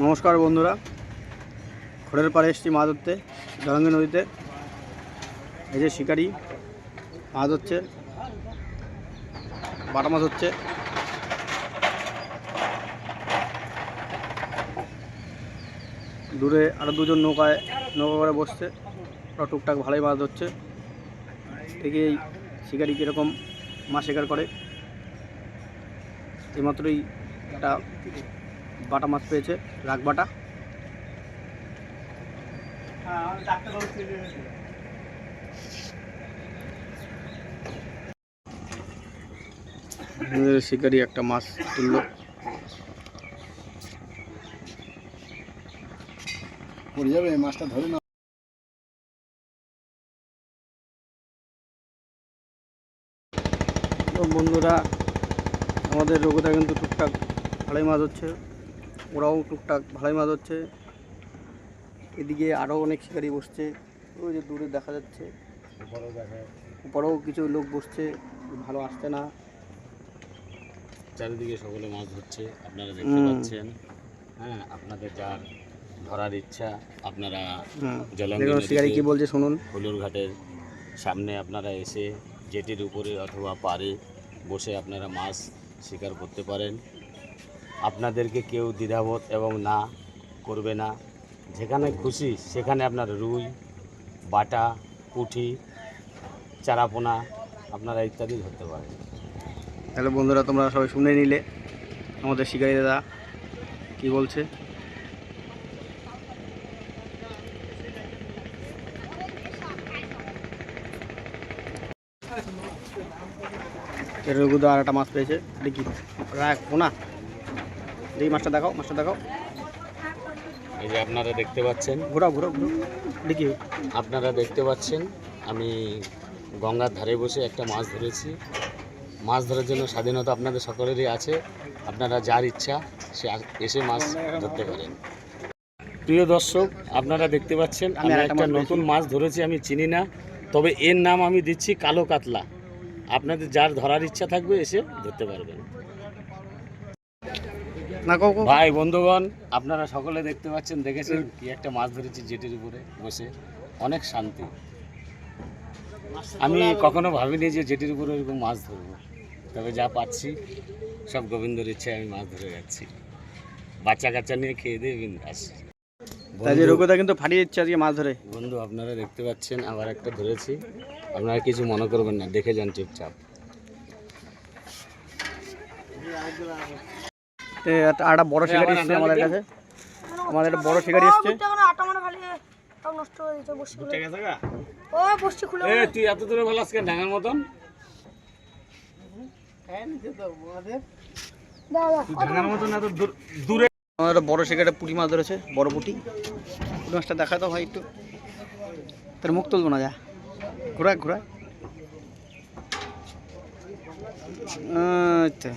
নমস্কার বন্ধুরা। খড়ের পাড়ে এসেছি মাছ ধরতে জলঙ্গি নদীতে। এই যে শিকারি মাছ হচ্ছে বাটা মাছ হচ্ছে। দূরে আরও দুজন নৌকায়, নৌকা করে বসছে। ওরা টুকটাক ভালোই মাছ ধরছে। দেখি এই শিকারি কীরকম মাছ শিকার করে। এইমাত্রই একটা বাটা মাছ পেয়েছে রাগ বাটা। শিকারি একটা মাছ তুললো। পড়ে যাবে মাছটা ধরে না বন্ধুরা আমাদের রঘুদা কিন্তু টুকটাক ভালোই মাছ হচ্ছে ওরাও টুকটাক ভালোই মাছ হচ্ছে এদিকে আরও অনেক শিকারি বসছে। ওই যে দূরে দেখা যাচ্ছে। উপরেও কিছু লোক বসছে। ভালো আসছে না। চারিদিকে সকলে মাছ ধরছে। আপনারা দেখতে পাচ্ছেন। হ্যাঁ আপনাদের যার ধরার ইচ্ছা আপনারা শিকারি কি বলছে শুনুন। হুলুর ঘাটের সামনে আপনারা এসে জেটির উপরে অথবা পারে বসে আপনারা মাছ শিকার করতে পারেন। আপনাদেরকে কেউ দ্বিধাবোধ এবং না করবে না। যেখানে খুশি, সেখানে আপনার রুই, বাটা, পুঁটি, চারাপোনা আপনারা ইত্যাদি ধরতে পারেন। তাহলে বন্ধুরা, তোমরা সবাই শুনে নিলে। আমাদের শিকারি দাদা কি বলছে? রঘুদা আর একটা মাছ পেয়েছে। এটা কি? পোনা? দেখি মাছটা দেখাও মাছটা দেখাও। এই যে আপনারা দেখতে পাচ্ছেন। ঘোরাও ঘোরাও ঘোরাও। এটা আপনারা দেখতে পাচ্ছেন আমি গঙ্গার ধারে বসে একটা মাছ ধরেছি। মাছ ধরার জন্য স্বাধীনতা আপনাদের সকলেরই আছে। আপনারা যার ইচ্ছা সে এসে মাছ ধরতে পারেন। প্রিয় দর্শক আপনারা দেখতে পাচ্ছেন আমি একটা নতুন মাছ ধরেছি আমি চিনি না। তবে এর নাম আমি দিচ্ছি কালো কাতলা। আপনাদের যার ধরার ইচ্ছা থাকবে এসে ধরতে পারবেন। না। ভাই বন্ধুগণ আপনারা সকলে দেখতে পাচ্ছেন দেখেছেন কি একটা মাছ ধরেছি জেটির উপরে বসে। অনেক শান্তি। আমি কখনো ভাবিনি যে জেটির উপরে এরকম মাছ ধরবো। তবে যা পাচ্ছি সব গোবিন্দর ইচ্ছায় আমি মাছ ধরে যাচ্ছি। বাচ্চা কাচ্চা নিয়ে খেয়ে দিয়ে বিন্দাস। কিন্তু ফাটিয়ে দিচ্ছে আজকে মাছ ধরে। বন্ধু আপনারা দেখতে পাচ্ছেন আবার একটা ধরেছি। আপনারা কিছু মনে করবেন না দেখে যান চুপচাপ। একটা একটা বড় শিকারি এসছে আমাদের কাছে। আমাদের একটা বড় শিকারি এসছে। মানে ভালো সব নষ্ট হয়ে দিচ্ছে বসছি ও বসছি খুলে এ তুই এত দূরে ভালো আজকে ডাঙার মতন? দাদা মতন এত দূরে আমাদের একটা বড় শিকারে পুঁটি মাছ ধরেছে বড় পুঁটি। পুঁটি মাছটা দেখা তো ভাই একটু। তোর মুখ তুলবো না যা। ঘোরা ঘোরা আচ্ছা।